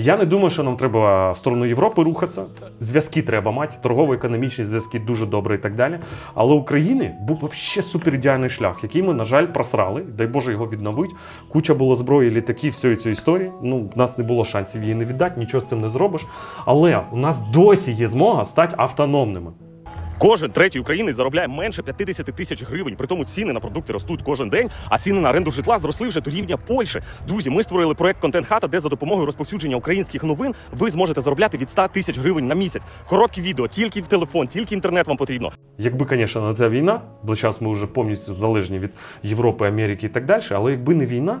Я не думаю, що нам треба в сторону Європи рухатися. Зв'язки треба мати, торгово-економічні зв'язки дуже добре і так далі. Але України був взагалі суперідеальний шлях, який ми, на жаль, просрали. Дай Боже його відновить. Куча було зброї, літаків, всієї цієї історії. Ну, в нас не було шансів її не віддати, нічого з цим не зробиш. Але у нас досі є змога стати автономними. Кожен третій українець заробляє менше 50 тисяч гривень. При тому ціни на продукти ростуть кожен день, а ціни на оренду житла зросли вже до рівня Польщі. Друзі, ми створили проект Контент Хата, де за допомогою розповсюдження українських новин ви зможете заробляти від 100 тисяч гривень на місяць. Короткі відео, тільки в телефон, тільки інтернет вам потрібно. Якби, звісно, не ця війна, бо зараз ми вже повністю залежні від Європи, Америки і так далі, але якби не війна,